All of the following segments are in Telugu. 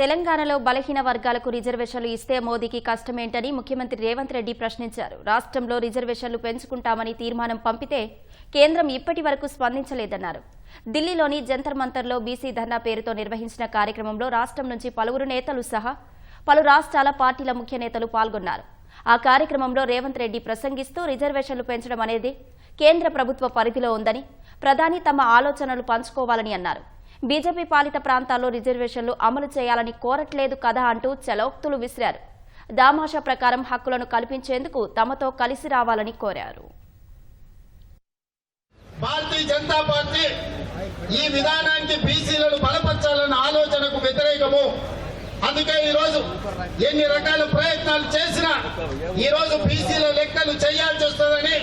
తెలంగాణలో బలహీన వర్గాలకు రిజర్వేషన్లు ఇస్తే మోదీకి కష్టమేంటని ముఖ్యమంత్రి రేవంత్ రెడ్డి ప్రశ్నించారు. రాష్ట్రంలో రిజర్వేషన్లు పెంచుకుంటామని తీర్మానం పంపితే కేంద్రం ఇప్పటి వరకు స్పందించలేదన్నారు. ఢిల్లీలోని జంతర్ మంతర్లో బీసీ ధర్నా పేరుతో నిర్వహించిన కార్యక్రమంలో రాష్ట్రం నుంచి పలువురు నేతలు సహా పలు రాష్ట్రాల పార్టీల ముఖ్య నేతలు పాల్గొన్నారు. ఆ కార్యక్రమంలో రేవంత్ రెడ్డి ప్రసంగిస్తూ రిజర్వేషన్లు పెంచడం అనేది కేంద్ర ప్రభుత్వ పరిధిలో ఉందని ప్రధాని తమ ఆలోచనలు పంచుకోవాలని అన్నారు. బీజేపీ పాలిత ప్రాంతాల్లో రిజర్వేషన్లు అమలు చేయాలని కోరట్లేదు కదా అంటూ చలోక్తులు విసిరారు. దామాషా ప్రకారం హక్కులను కల్పించేందుకు తమతో కలిసి రావాలని కోరారు. భారతీయ జనతా పార్టీ ఈ విధానానికి బీసీలను బలపరచాలన్న ఆలోచనకు వ్యతిరేకము. అందుకే ఈరోజు ఎన్ని రకాల ప్రయత్నాలు చేసినా ఈ రోజు బీసీల లెక్కలు చేయాల్సి వస్తుందని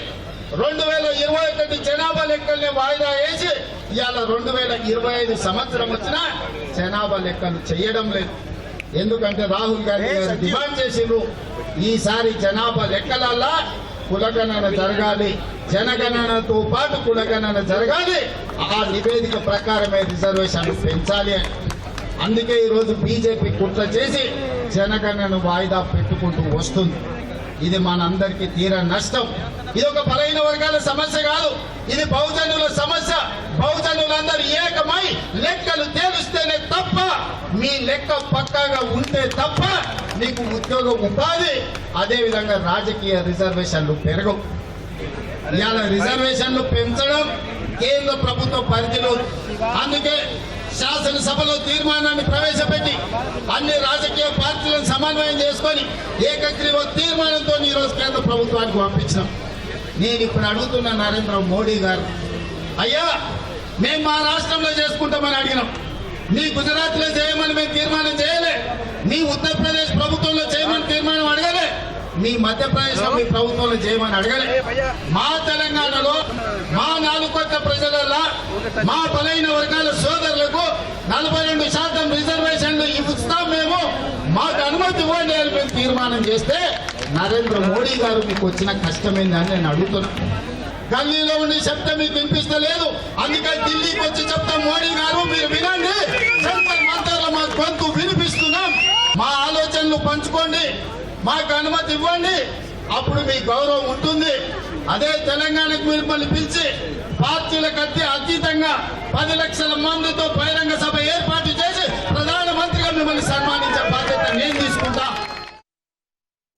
రెండు వేల ఇరవై ఒకటి జనాభా లెక్కల్ని వాయిదా వేసి ఇవాళ రెండు వేల ఇరవై ఐదు సంవత్సరం వచ్చినా జనాభా లెక్కలు చేయడం లేదు. ఎందుకంటే రాహుల్ గాంధీ గారు డిమాండ్ చేసిండ్రు ఈసారి జనాభా లెక్కలల్లా కులగణన జరగాలి జనగణనతో పాటు కులగణన జరగాలి ఆ నివేదిక ప్రకారమే రిజర్వేషన్లు పెంచాలి అని. అందుకే ఈరోజు బీజేపీ కుట్ర చేసి జనగణన వాయిదా పెట్టుకుంటూ వస్తుంది. ఇది మనందరికీ తీర నష్టం. ఇది ఒక బలహీన వర్గాల సమస్య కాదు. ఇది బహుజనుల సమస్య. బహుజనులందరూ ఏకమై లెక్కలు తేలుస్తేనే తప్ప మీ లెక్క పక్కాగా ఉంటే తప్ప నీకు ఉద్యోగం ఉపాధి. అదే విధంగా రాజకీయ రిజర్వేషన్లు పెరగవు. ఇవాళ రిజర్వేషన్లు పెంచడం కేంద్ర ప్రభుత్వ పరిధిలో అందుకే శాసనసభలో తీర్మానాన్ని ప్రవేశపెట్టి అన్ని రాజకీయ పార్టీలను సమన్వయం చేసుకొని ఏకగ్రీవ తీర్మానంతో ఈరోజు రోజు కేంద్ర ప్రభుత్వానికి పంపించినాం. నేను ఇప్పుడు అడుగుతున్న నరేంద్ర మోడీ గారు అయ్యా మేము మా రాష్ట్రంలో చేసుకుంటామని అడిగినాం. మీ గుజరాత్లో చేయమని మేము తీర్మానం చేయలే. మీ ఉత్తరప్రదేశ్ ప్రభుత్వంలో చేయమని తీర్మానం అడగలే. మీ మధ్యప్రదేశ్ మీ ప్రభుత్వంలో చేయమని అడగలే. మా తెలంగాణలో మా నాలుగు కోట్ల ప్రజలలో మా బలైన వర్గాల సోదరులకు నలభై రెండు శాతం రిజర్వేషన్లు ఇస్తాం మేము. మాకు అనుమతి ఇవ్వండి అని తీర్మానం చేస్తే నరేంద్ర మోడీ గారు మీకు వచ్చిన కష్టమైందని నేను అడుగుతున్నా. గల్లీలో ఉండి చెప్తే మీకు వినిపిస్తలేదు. అందుకని ఢిల్లీకి వచ్చి చెప్తాం మోడీ గారు మీరు వినండి. సెంట్రల్ మంత్రులు మా గొంతు వినిపిస్తున్నాం. మా ఆలోచనలు పంచుకోండి. మాకు అనుమతి ఇవ్వండి. అప్పుడు మీ గౌరవం ఉంటుంది. అదే తెలంగాణకు మిమ్మల్ని పిలిచి పార్టీలకు అతి అతీతంగా పది లక్షల మందితో బహిరంగ సభ ఏర్పాటు